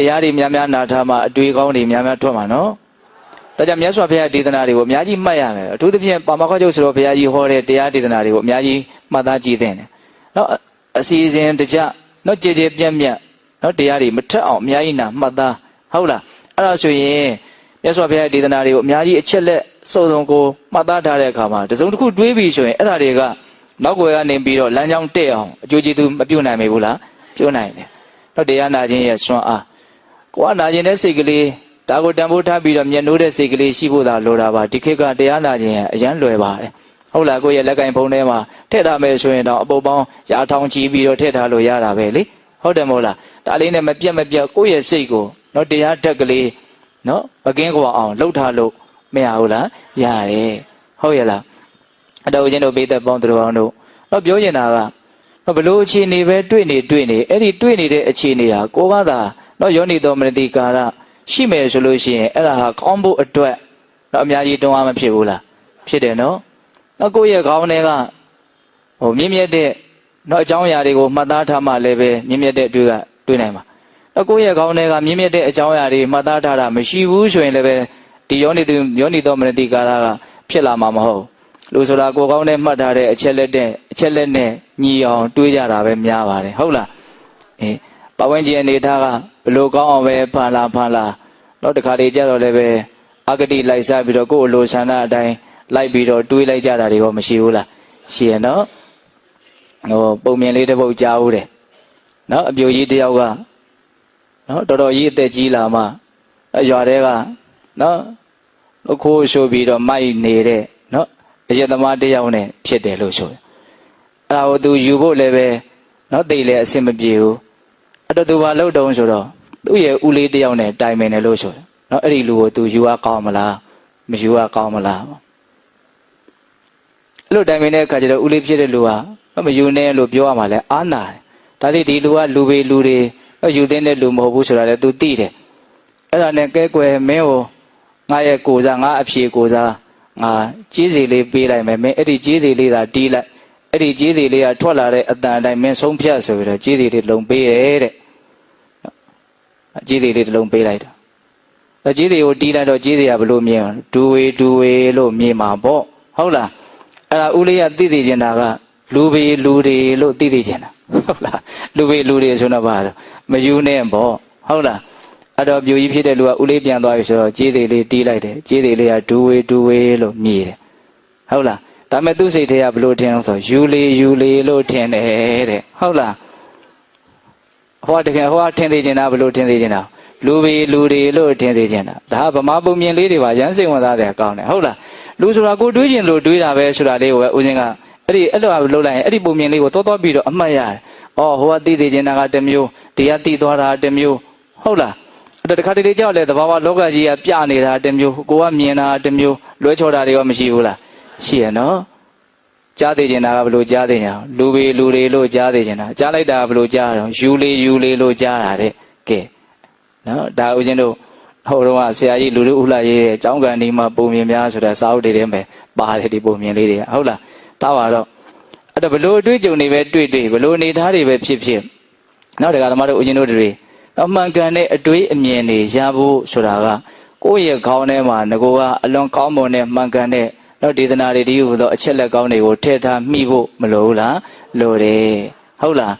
တရားတွေများများနာထားမှအတွေ့ကောင်းတွေများများထွက်မှာနော်ဒါကြောင့်မြတ်စွာဘုရားဒေသနာတွေကိုအများကြီးမှတ်ရမယ်အထူးသဖြင့်ပါမခောက်ချုပ်ဆိုတော့ဘုရားကြီးဟောတဲ့တရားဒေသနာတွေကိုအများကြီးမှတ်သားကြည့်သင့်တယ်နော်အအစီအစဉ်တကြနော်ကြည်ကြည်ပြန့်ပြန့်နော်တရားတွေမထက်အောင်အများကြီးနာမှတ်သားဟုတ်လားအဲ့ဒါဆိုရင်မြတ်စွာဘုရားဒေသနာတွေကိုအများကြီးအချက်လက်စုံစုံကိုမှတ်သားထားတဲ့အခါမှာတစ်စုံတစ်ခုတွေးပြီးဆိုရင်အဲ့ဒါတွေကနောက်ွယ်ကနေပြီးတော့လမ်းကြောင်းတက်အောင်အကျိုးကျေးဇူးမပြုတ်နိုင်မေဘူးလားပြုတ်နိုင်တယ်နော်တရားနာခြင်းရဲ့ဆွမ်းအား ကိုကနာခြင်းတဲ့စိတ်ကလေးဒါကိုတန်ဖိုးထားပြီးတော့မျက်နှိုးတဲ့စိတ်ကလေးရှိဖို့သာလိုတာပါဒီခေတ်ကတရားနာခြင်းရဲ့အရန်လွယ်ပါတယ်ဟုတ်လားကိုယ့်ရဲ့လက်ကင်ဖုံးထဲမှာထည့်ထားမယ်ဆိုရင်တော့အပုပ်ပေါင်းရာထောင်ချီပြီးတော့ထည့်ထားလို့ရတာပဲလေဟုတ်တယ်မဟုတ်လားဒါလေးနဲ့မပြတ်မပြတ်ကိုယ့်ရဲ့စိတ်ကိုနော်တရားဓာတ်ကလေးနော်မကင်းကွာအောင်လှုပ်ထားလို့မရဘူးလားရတယ်ဟုတ်ရဲ့လားအတော်ချင်းတို့ပိသက်ပေါင်းသူတော်ကောင်းတို့တော့ပြောရင်တာကနော်ဘလို့အခြေအနေပဲတွေ့နေတွေ့နေအဲ့ဒီတွေ့နေတဲ့အခြေအနေဟာကိုယ်ကသာ နော်ယောနိတော်မနတိကာရရှိမယ်ဆိုလို့ရှိရင်အဲ့ဒါဟာကောင်းဖို့အတွက်တော့အများကြီးတွန်းအားမဖြစ်ဘူးလားဖြစ်တယ်နော်နော်ကိုယ့်ရဲ့ခေါင်းထဲကဟိုမြင့်မြတ်တဲ့နော်အကြောင်းအရာတွေကိုမှတ်သားထားမှလည်းပဲမြင့်မြတ်တဲ့တွေ့ကတွေ့နိုင်မှာနော်ကိုယ့်ရဲ့ခေါင်းထဲကမြင့်မြတ်တဲ့အကြောင်းအရာတွေမှတ်သားထားတာမရှိဘူးဆိုရင်လည်းပဲဒီယောနိသူယောနိတော်မနတိကာရကဖြစ်လာမှာမဟုတ်လူဆိုတာကိုယ်ကောင်းနဲ့မှတ်ထားတဲ့အချက်လက်တဲ့အချက်လက်နဲ့ညီအောင်တွေးကြတာပဲများပါတယ်ဟုတ်လားအေး ပဝန်းကျင်အနေထားကဘလို့ကောင်းအောင်ပဲဖန်လာဖန်လာတော့တခါလေကြတော့လည်းပဲအဂတိလိုက်စားပြီးတော့ကိုယ့်အလိုဆန္ဒအတိုင်းလိုက်ပြီးတော့တွေးလိုက်ကြတာတွေရောမရှိဘူးလားရှိရနော်ဟိုပုံမြင်လေးတစ်ပုတ်ကြားဦးတယ်နော်အပြိုကြီးတယောက်ကနော်တော်တော်ကြီးအသက်ကြီးလာမှအရွာတဲကနော်အခုရှိုးပြီးတော့မိုက်နေတဲ့နော်အကျသမားတယောက်နဲ့ဖြစ်တယ်လို့ဆိုတယ်အဲ့ဒါကိုသူယူဖို့လည်းပဲနော်တိတ်လည်းအဆင်မပြေဘူး အဲ့တော့သူဘာလုပ်တုံးဆိုတော့သူ့ရဲ့ဦးလေးတယောက်နဲ့တိုင်ပင်တယ်လို့ဆိုတယ်နော်အဲ့ဒီလူကိုသူယူရကောင်းမလားမယူရကောင်းမလားအဲ့လိုတိုင်ပင်တဲ့အခါကျတော့ဦးလေးဖြစ်တဲ့လူဟာမယူနဲ့လို့ပြောရမှာလဲအာနာတယ်ဒါလေးဒီလူကလူပေလူတွေယူတဲ့လူမဟုတ်ဘူးဆိုတာလည်းသူသိတယ်အဲ့ဒါနဲ့ကဲကွယ်မင်းကိုငါရဲ့ကိုစားငါအဖြေကိုစားငါကြီးစီလေးပေးလိုက်မယ်မင်းအဲ့ဒီကြီးစီလေးသာတီးလိုက်အဲ့ဒီကြီးစီလေးကထွက်လာတဲ့အတန်အတိုင်းမင်းဆုံးဖြတ်ဆိုပြီးတော့ကြီးစီလေးလုံပေးတယ်တဲ့ ကြီးစီလေးတစ်လုံးပေးလိုက်တာအဲ့ကြီးစီကိုတီးလိုက်တော့ကြီးစီကဘလို့မြင်ဒူဝေဒူဝေလို့မြင်မှာပေါ့ဟုတ်လားအဲ့ဒါဦးလေးကသိသိကျင်တာကလူပေလူတွေလို့သိသိကျင်တာဟုတ်လားလူပေလူတွေဆိုတော့ပါတော့မယူနဲ့ပေါ့ဟုတ်လားအဲ့တော့ပြူကြီးဖြစ်တဲ့လူကဦးလေးပြန်သွားပြီဆိုတော့ကြီးသေးလေးတီးလိုက်တယ်ကြီးသေးလေးကဒူဝေဒူဝေလို့မြည်တယ်ဟုတ်လားဒါမဲ့သူ့စိတ်ထဲကဘလို့ထင်လို့ဆိုယူလေယူလေလို့ထင်တယ်တဲ့ဟုတ်လား ဟောတကယ်ဟောထင်သေးချင်တာဘလို့ထင်သေးချင်တာလူပေလူတွေလို့ထင်သေးချင်တာဒါကဗမာပုံမြင်လေးတွေပါရမ်းစိတ်ဝင်စားတယ်ကောင်းတယ်ဟုတ်လားလူဆိုတာကိုတွေးကျင်လို့တွေးတာပဲဆိုတာလေးကိုပဲဦးစင်းကအဲ့ဒီအဲ့လိုလုပ်လိုက်ရင်အဲ့ဒီပုံမြင်လေးကိုတောတောပြီးတော့အမှတ်ရတယ်။အော်ဟိုကသိသေးချင်တာကတစ်မျိုးဒီကသိသွားတာတစ်မျိုးဟုတ်လား။အဲ့တော့တခါတလေကြောက်လေသဘာဝလောကကြီးကပြနေတာတစ်မျိုးကိုကမြင်တာတစ်မျိုးလွဲချော်တာတွေကမရှိဘူးလား။ရှိရနော်။ ကြားသေးချင်တာကဘလို့ကြားသေးညာလူပေလူတွေလို့ကြားသေးချင်တာကြားလိုက်တာကဘလို့ကြားတော့ယူလေယူလေလို့ကြားတာတဲ့။ကဲနော်ဒါဦးဇင်းတို့ဟိုတော့ကဆရာကြီးလူလူဥလှရေးတဲ့ကျောင်းကန်ဒီမှာပုံမြင်များဆိုတဲ့စာအုပ်တွေထဲမှာပါတယ်ဒီပုံမြင်လေးတွေကဟုတ်လားတားပါတော့အဲ့တော့ဘလို့အတွေ့အကြုံတွေပဲတွေ့တွေ့ဘလို့အနေထားတွေပဲဖြစ်ဖြစ်နောက်တကဓမ္မတို့ဦးဇင်းတို့တွေအမှန်ကန်တဲ့အတွေ့အမြင်တွေရဖို့ဆိုတာကကိုယ့်ရဲ့ခေါင်းထဲမှာငကိုကအလွန်ကောင်းမွန်တဲ့မှန်ကန်တဲ့ တော့ဒေသနာတွေဒီဟူသောအချက်လက်ကောင်းတွေကိုထည့်ထားမိဖို့မလိုဘူးလားလိုတယ်ဟုတ်လား